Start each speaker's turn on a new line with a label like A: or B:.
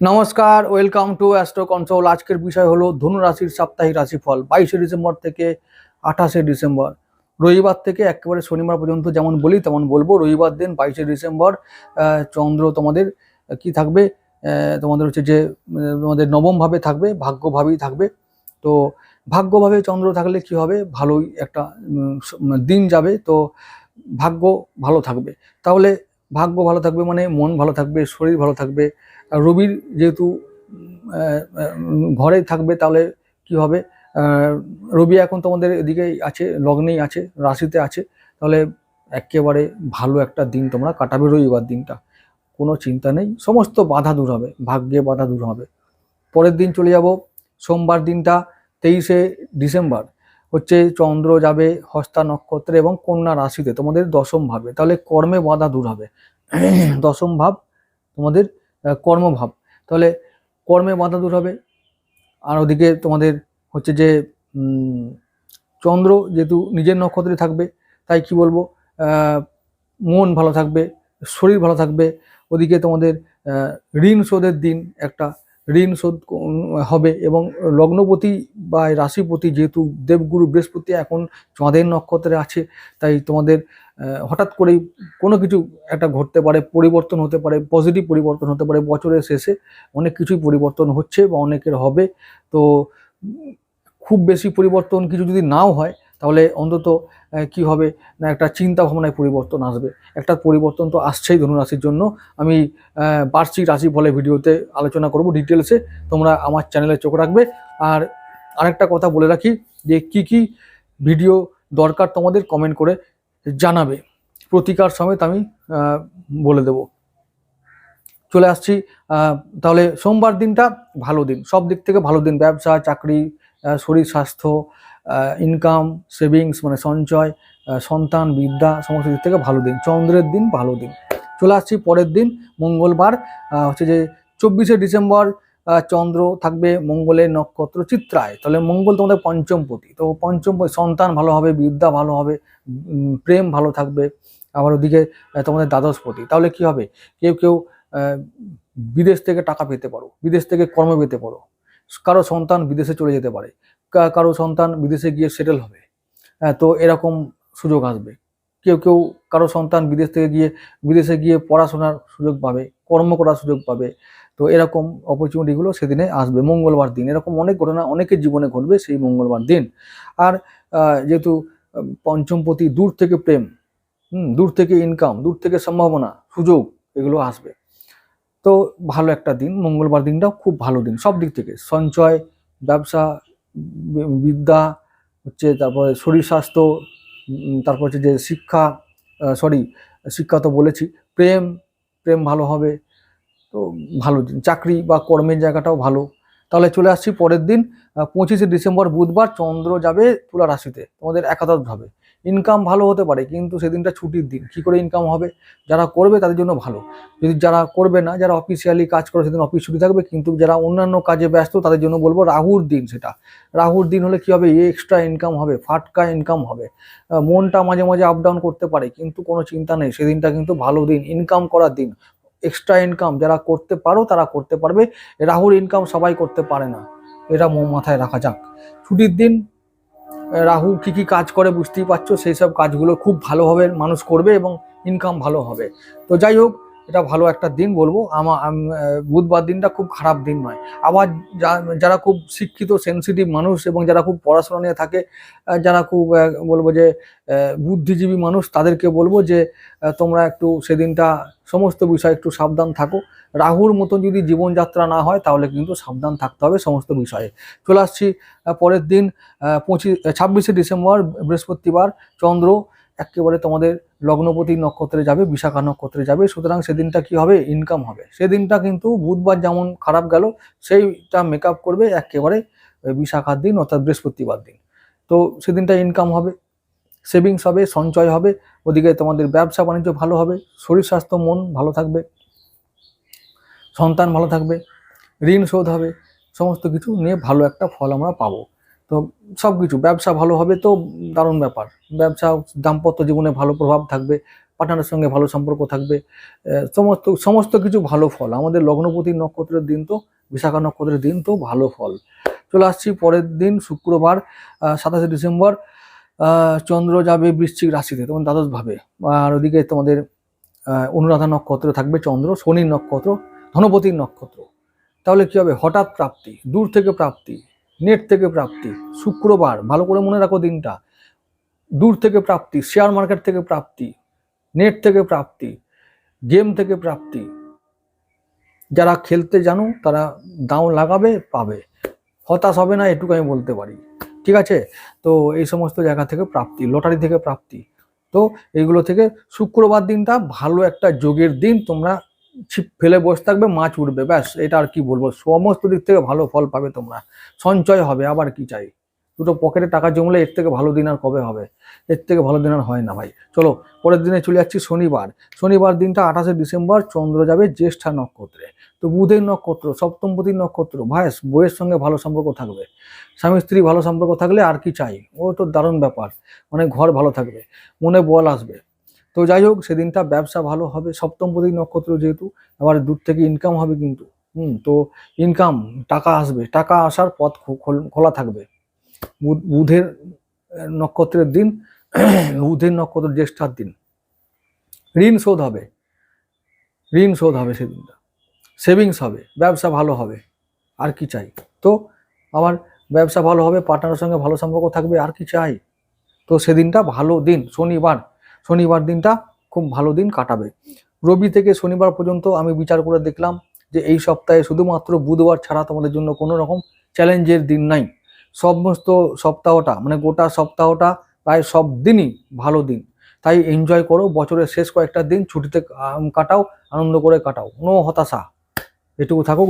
A: নমস্কার welcome to astro control আজকের বিষয় হলো ধনু রাশির সাপ্তাহিক রাশিফল বাইশে ডিসেম্বর থেকে আঠাশে ডিসেম্বর। রবিবার থেকে একেবারে শনিবার পর্যন্ত যেমন বলি তেমন বলব। রবিবার দিন বাইশে ডিসেম্বর চন্দ্র তোমাদের কি থাকবে? তোমাদের হচ্ছে যে তোমাদের নবমভাবে থাকবে ভাগ্যভাবেই থাকবে। তো ভাগ্যভাবে চন্দ্র থাকলে কি হবে? ভালোই একটা উম, দিন যাবে। তো ভাগ্য ভালো থাকবে। তাহলে ভাগ্য ভালো থাকবে মানে মন ভালো থাকবে শরীর ভালো থাকবে। রবির যেহেতু ঘরে থাকবে, তাহলে কি হবে? রবি এখন তোমাদের এদিকেই আছে, লগ্নেই আছে, রাশিতে আছে, তাহলে একেবারে ভালো একটা দিন তোমরা কাটাবে রবিবার দিনটা। কোনো চিন্তা নেই, সমস্ত বাধা দূর হবে, ভাগ্যে বাধা দূর হবে। পরের দিন চলে যাব, সোমবার দিনটা, তেইশে ডিসেম্বর। হচ্ছে চন্দ্র যাবে হস্তা নক্ষত্রে এবং কন্যা রাশিতে, তোমাদের দশম ভাবে। তাহলে কর্মে বাধা দূর হবে। দশম ভাব তোমাদের কর্মভাব। তাহলে কর্মে বাধা দূর হবে। আর ওদিকে তোমাদের হচ্ছে যে চন্দ্র যেহেতু নিজের নক্ষত্রে থাকবে, তাই কি বলব মন ভালো থাকবে, শরীর ভালো থাকবে। ওদিকে তোমাদের ঋণ শোধের দিন একটা ঋণ শোধ হবে এবং লগ্নপতি বা রাশিপতি যেহেতু দেবগুরু বৃহস্পতি এখন চাঁদের নক্ষত্রে আছে, তাই তোমাদের হঠাৎ করেই কোনো কিছু একটা ঘটতে পারে, পরিবর্তন হতে পারে পজিটিভ পরিবর্তন হতে পারে, বছরের শেষে অনেক কিছুই পরিবর্তন হচ্ছে বা অনেকের হবে। তো খুব বেশি পরিবর্তন কিছু যদি নাও হয় তাহলে অন্তত কি হবে? না, একটা চিন্তা ভাবনায় পরিবর্তন আসবে। একটা পরিবর্তন তো আসছেই ধনুরাশির জন্য। আমি বার্ষিক রাশি বলে ভিডিওতে আলোচনা করব ডিটেলসে। তোমরা আমার চ্যানেলে চোখ রাখবে। আর আরেকটা কথা বলে রাখি যে, কি কি ভিডিও দরকার তোমাদের কমেন্ট করে জানাবে। প্রতিকার সমেত আমি বলে দেব। চলে আসছি তাহলে সোমবার দিনটা ভালো দিন। সব দিক থেকে ভালো দিন। ব্যবসা, চাকরি শরীর স্বাস্থ্য ইনকাম সেভিংস মানে সঞ্চয় সন্তান, বিদ্যা, সমস্ত দিক থেকে ভালো দিন। চন্দ্রের দিন ভালো দিন। চলে আসছি পরের দিন, মঙ্গলবার হচ্ছে যে চব্বিশে ডিসেম্বর চন্দ্র থাকবে মঙ্গলের নক্ষত্র চিত্রায়। তাহলে মঙ্গল তোমাদের পঞ্চমপতি তো পঞ্চমপতি সন্তান ভালো হবে, বিদ্যা ভালো হবে প্রেম ভালো থাকবে। আবার ওদিকে তোমাদের দ্বাদশপতি তাহলে কি হবে? কেউ কেউ বিদেশ থেকে টাকা পেতে পারো। বিদেশ থেকে কর্ম পেতে পারো। কারও সন্তান বিদেশে চলে যেতে পারে। কারও সন্তান বিদেশে গিয়ে সেটেল হবে। হ্যাঁ তো এরকম সুযোগ আসবে। কেউ কেউ কারও সন্তান বিদেশ থেকে গিয়ে, বিদেশে গিয়ে পড়াশোনার সুযোগ পাবে, কর্ম করার সুযোগ পাবে। তো এরকম অপরচুনিটিগুলো সেদিনে আসবে, মঙ্গলবার দিন। এরকম অনেক ঘটনা অনেকের জীবনে ঘটবে সেই মঙ্গলবার দিন। আর যেহেতু পঞ্চমপতি দূর থেকে প্রেম, হুম, দূর থেকে ইনকাম দূর থেকে সম্ভাবনা, সুযোগ, এগুলো আসবে। তো ভালো একটা দিন, মঙ্গলবার দিনটাও খুব ভালো দিন। সব দিক থেকে সঞ্চয়, ব্যবসা বিদ্যা, হচ্ছে তারপরে শরীর স্বাস্থ্য তারপর হচ্ছে যে শিক্ষা সরি শিক্ষা তো বলেছি, প্রেম প্রেম ভালো হবে, তো ভালো, চাকরি বা কর্মের জায়গাটাও ভালো। তাহলে চলে আসছি পরের দিন পঁচিশে ডিসেম্বর বুধবার, চন্দ্র যাবে তুলা রাশিতে, তোমাদের একাদশ ভাবে। ইনকাম ভালো হতে পারে, কিন্তু সেদিনটা ছুটির দিন। কি করে ইনকাম হবে? যারা করবে তাদের জন্য ভালো। যদি যারা করবে না, যারা অফিসিয়ালি কাজ করে সেদিন অফিস ছুটি থাকবে, কিন্তু যারা অন্যান্য কাজে ব্যস্ত তাদের জন্য বলব রাহুর দিন সেটা। রাহুর দিন হলে কি হবে? এক্সট্রা ইনকাম হবে, ফাটকা ইনকাম হবে। মনটা মাঝে মাঝে আপ ডাউন করতে পারে, কিন্তু কোনো চিন্তা নেই। সেদিনটা কিন্তু ভালো দিন ইনকাম করার দিন। এক্সট্রা ইনকাম যারা করতে পারো তারা করতে পারবে। রাহুর ইনকাম সবাই করতে পারে না। এটা মাথায় রাখা যাক। ছুটির দিন রাহু কি কি কাজ করে বুঝতেই পারছ, সেই সব কাজগুলো খুব ভালোভাবে মানুষ করবে এবং ইনকাম ভালো হবে। তো যাই হোক এটা ভালো একটা দিন বলব। আমার বুধবার দিনটা খুব খারাপ দিন নয়। আবার যারা খুব শিক্ষিত সেন্সিটিভ মানুষ এবং যারা খুব পড়াশোনা নিয়ে থাকে যারা খুব বলব যে বুদ্ধিজীবী মানুষ, তাদেরকে বলব যে তোমরা একটু সেদিনটা সমস্ত বিষয় একটু সাবধান থাকো। রাহুর মতো যদি জীবনযাত্রা না হয়, তাহলে কিন্তু সাবধান থাকতে হবে সমস্ত বিষয়ে। চলে আসছি পরের দিন পঁচিশ, ছাব্বিশে ডিসেম্বর, বৃহস্পতিবার, চন্দ্র, একেবারে তোমাদের লগ্নপতি নক্ষত্রে যাবে, বিশাখা নক্ষত্রে যাবে, সুতরাং সেদিনটা কি হবে? ইনকাম হবে। সেদিনটা কিন্তু বুধবার যেমন খারাপ গেল, সেইটা মেকআপ করবে একেবারে বিশাখার দিন অর্থাৎ বৃহস্পতিবার দিন। তো সেদিনটা ইনকাম হবে সেভিংস হবে, সঞ্চয় হবে, ওদিকে তোমাদের ব্যবসা বাণিজ্য ভালো হবে, শরীর স্বাস্থ্য মন ভালো থাকবে, সন্তান ভালো থাকবে, ঋণ শোধ হবে, সমস্ত কিছু নিয়ে ভালো একটা ফল আমরা পাবো। তো সব কিছু ব্যবসা ভালো হবে তো দারুণ ব্যাপার। ব্যবসা দাম্পত্য জীবনে ভালো প্রভাব থাকবে পার্টনারের সঙ্গে ভালো সম্পর্ক থাকবে সমস্ত সমস্ত কিছু ভালো ফল। আমাদের লগ্নপতি নক্ষত্রের দিন তো, বিশাখা নক্ষত্রের দিন তো ভালো ফল। চলে আসছি পরের দিন, শুক্রবার সাতাশে ডিসেম্বর চন্দ্র যাবে বৃশ্চিক রাশিতে, তোমার দ্বাদশ ভাবে আর ওদিকে তোমাদের অনুরাধা নক্ষত্র থাকবে চন্দ্র শনির নক্ষত্র, ধনপতির নক্ষত্র। তাহলে কি হবে? হঠাৎ প্রাপ্তি, দূর থেকে প্রাপ্তি। নেট থেকে প্রাপ্তি, শুক্রবার, ভালো করে মনে রাখো দিনটা, দূর থেকে প্রাপ্তি শেয়ার মার্কেট থেকে প্রাপ্তি, নেট থেকে প্রাপ্তি গেম থেকে প্রাপ্তি, যারা খেলতে জানো তারা দাও লাগাবে, পাবে। হতাশ হবে না, এটুকু আমি বলতে পারি। ঠিক আছে? তো এই সমস্ত জায়গা থেকে প্রাপ্তি লটারি থেকে প্রাপ্তি। তো এইগুলো থেকে শুক্রবার দিনটা ভালো একটা যোগের দিন তোমরা ছিপ ফেলে বসে থাকবে, মাছ উঠবে, ব্যাস, এটা আর কি বলব? সমস্ত দিক থেকে ভালো ফল পাবে তোমরা। সঞ্চয় হবে, আবার কি চাই? দুটো পকেটে টাকা জমলে এর থেকে ভালো দিন আর কবে হবে? এর থেকে ভালো দিন আর হয় না ভাই। চলো, পরের দিনে চলে যাচ্ছি শনিবার। শনিবার দিনটা আঠাশে ডিসেম্বর, চন্দ্র যাবে জ্যেষ্ঠা নক্ষত্রে। তো বুধের নক্ষত্র সপ্তমপতির নক্ষত্র ভাইস বইয়ের সঙ্গে ভালো সম্পর্ক থাকবে। স্বামী স্ত্রী ভালো সম্পর্ক থাকলে আর কি চাই? ও তো দারুণ ব্যাপার মানে ঘর ভালো থাকবে, মনে বল আসবে। তো যাই হোক সেদিনটা ব্যবসা ভালো হবে। সপ্তম সপ্তমপতি নক্ষত্র যেহেতু আবার দূর থেকে ইনকাম হবে কিন্তু। হুম, তো ইনকাম টাকা আসবে। টাকা আসার পথ খোল- থাকবে। বুধ- বুধের নক্ষত্রের দিন, বুধের নক্ষত্র জ্যেষ্ঠার দিন। ঋণ শোধ হবে। ঋণ শোধ হবে সেদিনটা। সেভিংস হবে। ব্যবসা ভালো হবে। আর কি চাই? তো আবার ব্যবসা ভালো হবে পার্টনারের সঙ্গে ভালো সম্পর্ক থাকবে, আর কি চাই? তো সেদিনটা ভালো দিন, শনিবার। শনিবার দিনটা খুব ভালো দিন কাটাবে। রবি থেকে শনিবার পর্যন্ত আমি বিচার করে দেখলাম যে এই সপ্তাহে শুধুমাত্র বুধবার ছাড়া তোমাদের জন্য কোনো রকম চ্যালেঞ্জের দিন নাই। সমস্ত সপ্তাহটা মানে গোটা সপ্তাহটা প্রায় সব দিনই ভালো দিন। তাই এনজয় করো, বছরের শেষ কয়েকটা দিন ছুটিতে কাটাও, আনন্দ করে কাটাও, কোনো হতাশা। এটুকু থাকুক